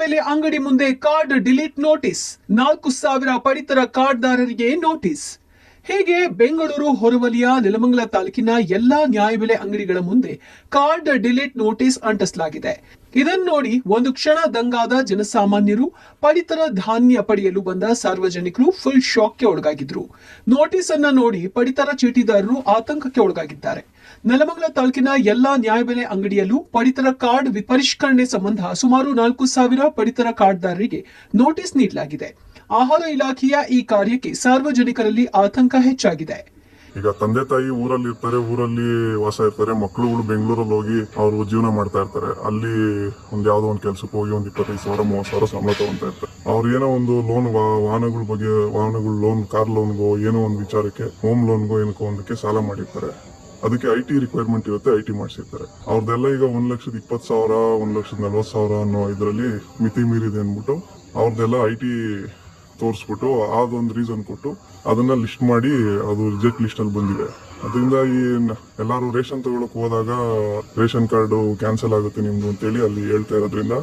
ನ್ಯಾಯಬೆಲೆ ಅಂಗಡಿ ಮುಂದೆ ಕಾರ್ಡ್ ಡಿಲೀಟ್ ನೋಟಿಸ್. ನಾಲ್ಕು ಸಾವಿರ ಪಡಿತರ ಕಾರ್ಡ್ದಾರರಿಗೆ ನೋಟಿಸ್. ಹೀಗೆ ಬೆಂಗಳೂರು, ಹೊರವಲಿಯ, ನೆಲಮಂಗಲ ತಾಲೂಕಿನ ಎಲ್ಲಾ ನ್ಯಾಯಬೆಲೆ ಅಂಗಡಿಗಳ ಮುಂದೆ ಕಾರ್ಡ್ ಡಿಲೀಟ್ ನೋಟಿಸ್ ಅಂಟಿಸಲಾಗಿದೆ. ಇದನ್ನು ನೋಡಿ ಒಂದು ಕ್ಷಣ ದಂಗಾದ ಜನಸಾಮಾನ್ಯರು ಪಡಿತರ ಧಾನ್ಯ ಪಡೆಯಲು ಬಂದ ಸಾರ್ವಜನಿಕರು ಫುಲ್ ಶಾಕ್ಗೆ ಒಳಗಾಗಿದ್ರು. ನೋಟಿಸ್ ಅನ್ನ ನೋಡಿ ಪಡಿತರ ಚೀಟಿದಾರರು ಆತಂಕಕ್ಕೆ ಒಳಗಾಗಿದ್ದಾರೆ. ನೆಲಮಂಗಲ ತಾಲೂಕಿನ ಎಲ್ಲಾ ನ್ಯಾಯಬೆಲೆ ಅಂಗಡಿಯಲ್ಲೂ ಪಡಿತರ ಕಾರ್ಡ್ ಪರಿಷ್ಕರಣೆ ಸಂಬಂಧ ಸುಮಾರು ನಾಲ್ಕು ಸಾವಿರ ಪಡಿತರ ಕಾರ್ಡ್ದಾರರಿಗೆ ನೋಟಿಸ್ ನೀಡಲಾಗಿದೆ. ಆಹಾರ ಇಲಾಖೆಯ ಈ ಕಾರ್ಯಕ್ಕೆ ಸಾರ್ವಜನಿಕರಲ್ಲಿ ಆತಂಕ ಹೆಚ್ಚಾಗಿದೆ. ಈಗ ತಂದೆ ತಾಯಿ ಊರಲ್ಲಿ ಇರ್ತಾರೆ, ಊರಲ್ಲಿ ವಾಸ ಇರ್ತಾರೆ ಮಕ್ಕಳುಗಳು ಬೆಂಗಳೂರಲ್ಲಿ ಹೋಗಿ ಅವರು ಜೀವನ ಮಾಡ್ತಾ ಇರ್ತಾರೆ. ಅಲ್ಲಿ ಒಂದ್ ಯಾವ್ದೋ ಒಂದ್ ಕೆಲ್ಸಕ್ಕೆ ಹೋಗಿ ಒಂದ್ ಇಪ್ಪತ್ತೈದು ಸಾವಿರ, ಮೂವತ್ತು ಸಾವಿರ ಸಂಬಳ ತಗೊಂತಾ ಇರ್ತಾರೆ. ಅವ್ರ ಏನೋ ಒಂದು ಲೋನ್ ವಾಹನಗಳ ಬಗ್ಗೆ, ವಾಹನಗಳ ಲೋನ್ ಕಾರ್ ಲೋನ್ಗೋ ಏನೋ ಒಂದು ವಿಚಾರಕ್ಕೆ ಹೋಮ್ ಲೋನ್ಗೋ ಏನಕ್ಕೋ ಒಂದಕ್ಕೆ ಸಾಲ ಮಾಡಿರ್ತಾರೆ. ಅದಕ್ಕೆ ಐ ಟಿ ರಿಕ್ವೈರ್ಮೆಂಟ್ ಇರುತ್ತೆ ಐ ಟಿ ಮಾಡಿಸಿರ್ತಾರೆ. ಅವ್ರದ್ದೆಲ್ಲ ಈಗ ಒಂದ್ ಲಕ್ಷದ ಇಪ್ಪತ್ತು ಸಾವಿರ, ಒಂದ್ ಲಕ್ಷದ ನಲ್ವತ್ತು ಸಾವಿರ ಅನ್ನೋ ಇದರಲ್ಲಿ ಮಿತಿ ಮೀರಿದೆ ಅಂದ್ಬಿಟ್ಟು ಅವ್ರದ್ದೆಲ್ಲ ಐ ಟಿ ತೋರಿಸ್ಬಿಟ್ಟು ಅದೊಂದು ರೀಸನ್ ಕೊಟ್ಟು ಅದನ್ನ ಲಿಸ್ಟ್ ಮಾಡಿ ಅದು ರಿಜೆಕ್ಟ್ ಲಿಸ್ಟ್ ಅಲ್ಲಿ ಬಂದಿದೆ. ಅದರಿಂದ ಈ ಎಲ್ಲಾರು ರೇಷನ್ ತಗೊಳಕ್ ಹೋದಾಗ ರೇಷನ್ ಕಾರ್ಡ್ ಕ್ಯಾನ್ಸಲ್ ಆಗುತ್ತೆ ನಿಮ್ದು ಅಂತೇಳಿ ಅಲ್ಲಿ ಹೇಳ್ತಾ ಇರೋದ್ರಿಂದ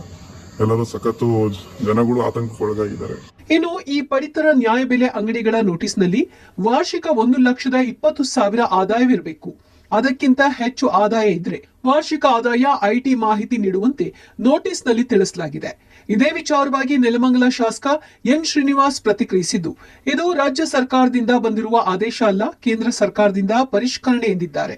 ಎಲ್ಲರೂ ಸಖತ್ತು ಜನಗಳು ಆತಂಕಕ್ಕೊಳಗಾಗಿದ್ದಾರೆ. ಇನ್ನು ಈ ಪಡಿತರ ನ್ಯಾಯಬೆಲೆ ಅಂಗಡಿಗಳ ನೋಟಿಸ್ನಲ್ಲಿ ವಾರ್ಷಿಕ ಒಂದು ಲಕ್ಷದ ಇಪ್ಪತ್ತು ಸಾವಿರ ಆದಾಯವಿರಬೇಕು. ಅದಕ್ಕಿಂತ ಹೆಚ್ಚು ಆದಾಯ ಇದ್ರೆ ವಾರ್ಷಿಕ ಆದಾಯ ಐಟಿ ಮಾಹಿತಿ ನೀಡುವಂತೆ ನೋಟಿಸ್ನಲ್ಲಿ ತಿಳಿಸಲಾಗಿದೆ. ಇದೇ ವಿಚಾರವಾಗಿ ನೆಲಮಂಗಲ ಶಾಸಕ ಎನ್ ಶ್ರೀನಿವಾಸ್ ಪ್ರತಿಕ್ರಿಯಿಸಿದ್ದು, ಇದು ರಾಜ್ಯ ಸರ್ಕಾರದಿಂದ ಬಂದಿರುವ ಆದೇಶ ಅಲ್ಲ, ಕೇಂದ್ರ ಸರ್ಕಾರದಿಂದ ಪರಿಷ್ಕರಣೆ ಎಂದಿದ್ದಾರೆ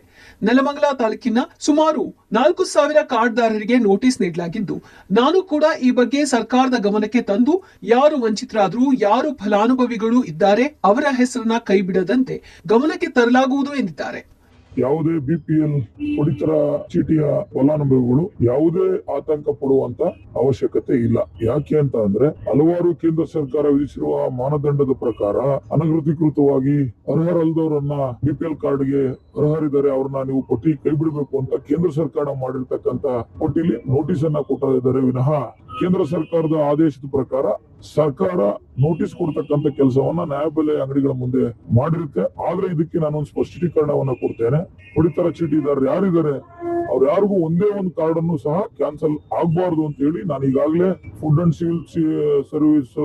ನೆಲಮಂಗಲ ತಾಲೂಕಿನ ಸುಮಾರು ನಾಲ್ಕು ಸಾವಿರ ಕಾರ್ಡ್ದಾರರಿಗೆ ನೋಟಿಸ್ ನೀಡಲಾಗಿದ್ದು, ನಾನು ಕೂಡ ಈ ಬಗ್ಗೆ ಸರ್ಕಾರದ ಗಮನಕ್ಕೆ ತಂದು ಯಾರು ವಂಚಿತರಾದರೂ, ಯಾರು ಫಲಾನುಭವಿಗಳು ಇದ್ದಾರೆ ಅವರ ಹೆಸರನ್ನ ಕೈಬಿಡದಂತೆ ಗಮನಕ್ಕೆ ತರಲಾಗುವುದು ಎಂದಿದ್ದಾರೆ. ಯಾವುದೇ ಬಿಪಿಎಲ್ ಪಡಿತರ ಚೀಟಿಯ ಫಲಾನುಭವಿಗಳು ಯಾವುದೇ ಆತಂಕ ಪಡುವಂತ ಅವಶ್ಯಕತೆ ಇಲ್ಲ. ಯಾಕೆ ಅಂತ ಅಂದ್ರೆ ಹಲವಾರು ಕೇಂದ್ರ ಸರ್ಕಾರ ವಿಧಿಸಿರುವ ಮಾನದಂಡದ ಪ್ರಕಾರ ಅನಧಿಕೃತವಾಗಿ ಅರ್ಹರಲ್ದವರನ್ನ ಬಿಪಿಎಲ್ ಕಾರ್ಡ್ಗೆ ಅರ್ಹರಿದ್ದಾರೆ, ಅವ್ರನ್ನ ನೀವು ಪಟ್ಟಿ ಕೈ ಬಿಡಬೇಕು ಅಂತ ಕೇಂದ್ರ ಸರ್ಕಾರ ಮಾಡಿರ್ತಕ್ಕಂತ ಪಟ್ಟಿಲಿ ನೋಟಿಸ್ ಅನ್ನ ಕೊಟ್ಟಿದ್ದಾರೆ. ವಿನಃ ಕೇಂದ್ರ ಸರ್ಕಾರದ ಆದೇಶದ ಪ್ರಕಾರ ಸರ್ಕಾರ ನೋಟಿಸ್ ಕೊಡ್ತಕ್ಕಂತ ಕೆಲಸವನ್ನ ನ್ಯಾಯಬೆಲೆ ಅಂಗಡಿಗಳ ಮುಂದೆ ಮಾಡಿರುತ್ತೆ. ಆದ್ರೆ ಇದಕ್ಕೆ ನಾನೊಂದು ಸ್ಪಷ್ಟೀಕರಣವನ್ನ ಕೊಡ್ತೇನೆ. ಪಡಿತರ ಚೀಟಿದಾರರು ಯಾರಿದ್ದಾರೆ? ಅವ್ರ ಯಾರಿಗೂ ಒಂದೇ ಒಂದು ಕಾರ್ಡ್ ಅನ್ನು ಸಹ ಕ್ಯಾನ್ಸಲ್ ಆಗಬಾರ್ದು ಅಂತ ಹೇಳಿ ನಾನು ಈಗಾಗಲೇ ಫುಡ್ ಅಂಡ್ ಸಿವಿಲ್ ಸರ್ವಿಸ್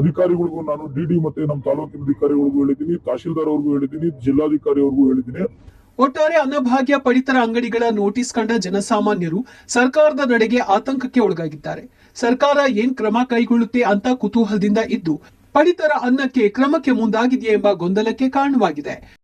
ಅಧಿಕಾರಿಗಳಿಗೂ ನಾನು ಡಿ ಡಿ ಮತ್ತೆ ನಮ್ಮ ತಾಲೂಕಿನ ಅಧಿಕಾರಿಗಳಿಗೂ ಹೇಳಿದ್ದೀನಿ, ತಹಶೀಲ್ದಾರ್ ಅವ್ರಿಗೂ ಹೇಳಿದ್ದೀನಿ, ಜಿಲ್ಲಾಧಿಕಾರಿ ಅವ್ರಿಗೂ ಹೇಳಿದ್ದೀನಿ. ಒಟ್ಟಾರೆ ಅನ್ನಭಾಗ್ಯ ಪಡಿತರ ಅಂಗಡಿಗಳ ನೋಟಿಸ್ ಕಂಡ ಜನಸಾಮಾನ್ಯರು ಸರ್ಕಾರದ ನಡೆಗೆ ಆತಂಕಕ್ಕೆ ಒಳಗಾಗಿದ್ದಾರೆ. ಸರ್ಕಾರ ಏನ್ ಕ್ರಮ ಕೈಗೊಳ್ಳುತ್ತೆ ಅಂತ ಕುತೂಹಲದಿಂದ ಇದ್ದು, ಪಡಿತರ ಅನ್ನಕ್ಕೆ ಕ್ರಮಕ್ಕೆ ಮುಂದಾಗಿದೆಯೇ ಎಂಬ ಗೊಂದಲಕ್ಕೆ ಕಾರಣವಾಗಿದೆ.